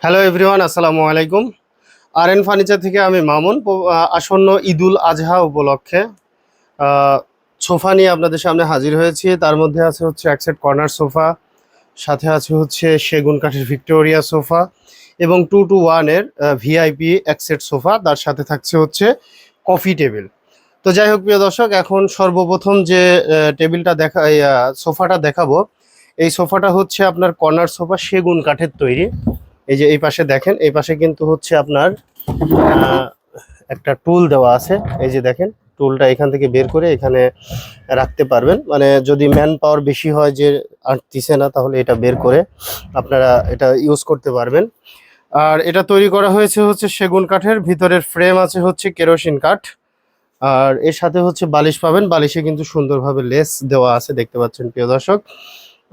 Hello everyone আসসালামু আলাইকুম। আর N furniture থেকে আমি মামুন আসন্ন ঈদুল আজহা উপলক্ষে সোফা নিয়ে আপনাদের সামনে হাজির হয়েছি। তার মধ্যে আছে হচ্ছে এক সেট কর্নার সোফা, সাথে আছে হচ্ছে সেগুন কাঠের ভিক্টোরিয়া সোফা এবং টু টু ওয়ানের ভিআইপি এক সেট সোফা। তার সাথে থাকছে হচ্ছে কফি টেবিল তো যাই হোক প্রিয় দর্শক, এখন সর্বপ্রথম যে টেবিলটা দেখা সোফাটা দেখাবো। এই সোফাটা হচ্ছে আপনার কর্নার সোফা, সেগুন কাঠের তৈরি। এই যে এই পাশে দেখেন, এই পাশে কিন্তু হচ্ছে আপনার একটা টুল দেওয়া আছে। এই যে দেখেন, টুলটা এখান থেকে বের করে এখানে রাখতে পারবেন। মানে যদি ম্যান পাওয়ার বেশি হয় যে আঁটতিছে না, তাহলে এটা বের করে আপনারা এটা ইউজ করতে পারবেন। আর এটা তৈরি করা হয়েছে হচ্ছে সেগুন কাঠের, ভিতরের ফ্রেম আছে হচ্ছে কেরোসিন কাঠ। আর এর সাথে হচ্ছে বালিশ পাবেন, বালিশে কিন্তু সুন্দরভাবে লেস দেওয়া আছে, দেখতে পাচ্ছেন প্রিয় দর্শক।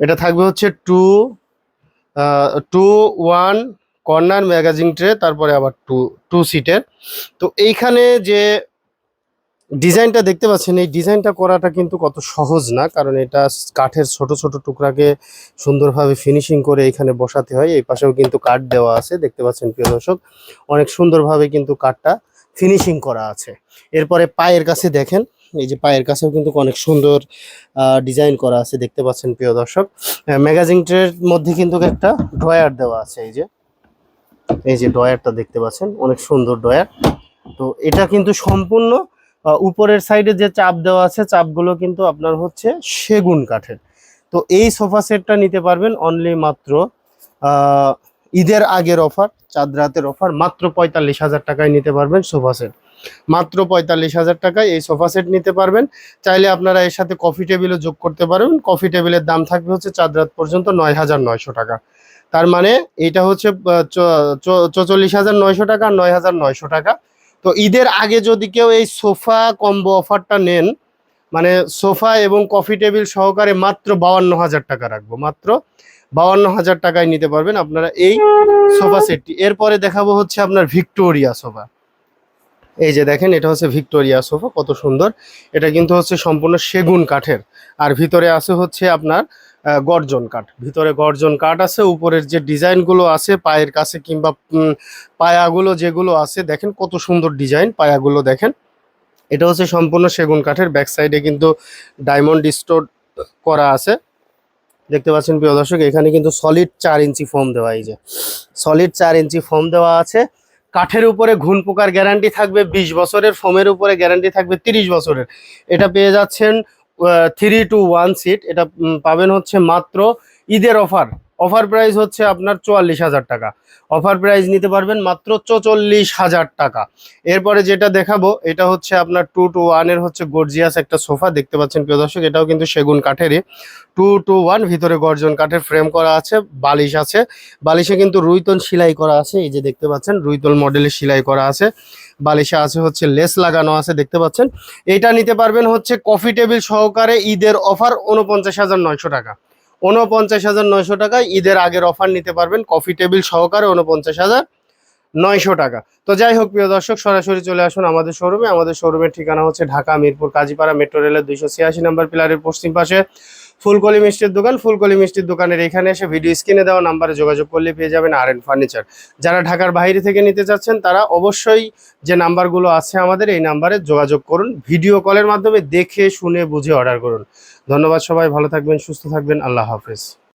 এটা থাকবে হচ্ছে two two one corner magazine tray তারপরে আবার টু টু সিটের তো এইখানে যে ডিজাইনটা দেখতে পাচ্ছেন, এই ডিজাইনটা করাটা কিন্তু কত সহজ না, কারণ এটা কাঠের ছোট ছোট টুকরাকে সুন্দরভাবে ফিনিশিং করে এখানে বসাতে হয়। এই পাশেও কিন্তু কাঠ দেওয়া আছে, দেখতে পাচ্ছেন প্রিয় দর্শক। অনেক সুন্দরভাবে কিন্তু কাঠটা ফিনিশিং করা আছে। এরপরে পায়ের কাছে দেখেন এই যে পায়ের কাছেও কিন্তু অনেক সুন্দর ডিজাইন করা আছে, দেখতে পাচ্ছেন প্রিয় দর্শক। ম্যাগাজিন ট্রের মধ্যে কিন্তু একটা ড্রয়ার দেওয়া আছে, এই যে। এই যে ড্রয়ারটা দেখতে পাচ্ছেন, অনেক সুন্দর ড্রয়ার তো এটা কিন্তু সম্পূর্ণ উপরের সাইডে যে চাপ দেওয়া আছে, চাপগুলো কিন্তু আপনার হচ্ছে সেগুন কাঠের। তো এই সোফা সেটটা নিতে পারবেন অনলি মাত্র ঈদের আগের অফার চাঁদ রাতের অফার মাত্র পঁয়তাল্লিশ হাজার টাকায় নিতে পারবেন সোফা সেট মাত্র পঁয়তাল্লিশ হাজার টাকায় এই সোফা সেট নিতে পারবেন। চাইলে আপনারা এর সাথে কফি টেবিলও যোগ করতে পারবেন। কফি টেবিলের দাম থাকবে হচ্ছে চাঁদ রাত পর্যন্ত নয় হাজার নয়শো টাকা। তার মানে এটা হচ্ছে চৌচল্লিশ হাজার নয়শো টাকা নয় হাজার নয়শো টাকা। তো ঈদের আগে যদি কেউ এই সোফা কম্বো অফারটা নেন মানে সোফা এবং কফি টেবিল সহকারে মাত্র বাউান্ন হাজার টাকা রাখব। মাত্র বাউান্ন হাজার টাকায় নিতে পারবেন আপনারা এই সোফা সেটটি। এরপরে দেখাবো হচ্ছে আপনার ভিক্টোরিয়া সোফা। এই যে দেখেন, এটা হচ্ছে ভিক্টোরিয়া সোফা, কত সুন্দর। এটা কিন্তু হচ্ছে সম্পূর্ণ সেগুন কাঠের। আর ভিতরে আছে হচ্ছে আপনার গর্জন কাঠ। ভিতরে গর্জন কাঠ আছে, উপরের যে ডিজাইনগুলো আছে, পায়ের কাছে কিংবা পায়াগুলো যেগুলো আছে, দেখেন কত সুন্দর ডিজাইন পায়াগুলো দেখেন। এটা হচ্ছে সম্পূর্ণ সেগুন কাঠের, ব্যাক সাইডে কিন্তু ডায়মন্ড স্টোর করা আছে। দেখতে পাচ্ছেন প্রিয় দর্শক, এখানে কিন্তু সলিড চার ইঞ্চি ফোম দেওয়া, এই যে সলিড চার ইঞ্চি ফোম দেওয়া আছে। কাঠের উপরে ঘুন পোকার গ্যারান্টি থাকবে, বিশ বছরের ফোমের উপরে গ্যারান্টি থাকবে, তিরিশ বছরের। এটা পেয়ে যাচ্ছেন থ্রি টু ওয়ান সিট এটা পাবেন হচ্ছে মাত্র ঈদের অফার অফার প্রাইস হচ্ছে আপনার চুয়াল্লিশ হাজার টাকা। অফার প্রাইস নিতে পারবেন মাত্র চৌচল্লিশ হাজার টাকা। এরপরে যেটা দেখাবো, এটা হচ্ছে আপনার টু টু ওয়ানের হচ্ছে গর্জিয়াস একটা সোফা। দেখতে পাচ্ছেন প্রিয় দর্শক, এটাও কিন্তু সেগুন কাঠেরই। টু টু ওয়ান ভিতরে গর্জন কাঠের ফ্রেম করা আছে, বালিশ আছে। বালিশে কিন্তু রুইতল সেলাই করা আছে, এই যে দেখতে পাচ্ছেন, রুইতল মডেলের সেলাই করা আছে। বালিশে আছে হচ্ছে লেস লাগানো আছে, দেখতে পাচ্ছেন। এটা নিতে পারবেন হচ্ছে কফি টেবিল সহকারে ঈদের অফার উনপঞ্চাশ হাজার নয়শো টাকা। উনপঞ্চাশ হাজার নয়শো টাকা। ঈদের আগের অফার নিতে পারবেন কফি টেবিল সহকারে উনপঞ্চাশ হাজার নয়শো টাকা। তো যাই হোক, প্রিয় দর্শক, সরাসরি চলে আসুন আমাদের শোরুমে আমাদের শোরুমের ঠিকানা হচ্ছে ঢাকা মিরপুর কাজীপাড়া মেট্রো রেলের দুইশো ছিয়াশি নম্বর পিলারের পশ্চিম পাশে। ফুলকলি মিষ্টির দোকান, ফুলকলি মিষ্টির দোকানের এখানে এসে ভিডিও স্ক্রিনে দেওয়া নাম্বারে যোগাযোগ করলে পেয়ে যাবেন আর এন ফার্নিচার যারা ঢাকার বাইরে থেকে নিতে চাচ্ছেন, তারা অবশ্যই যে নাম্বারগুলো আছে আমাদের, এই নাম্বারে যোগাযোগ করুন। ভিডিও কলের মাধ্যমে দেখে, শুনে, বুঝে অর্ডার করুন। ধন্যবাদ সবাই, ভালো থাকবেন, সুস্থ থাকবেন, আল্লাহ হাফেজ।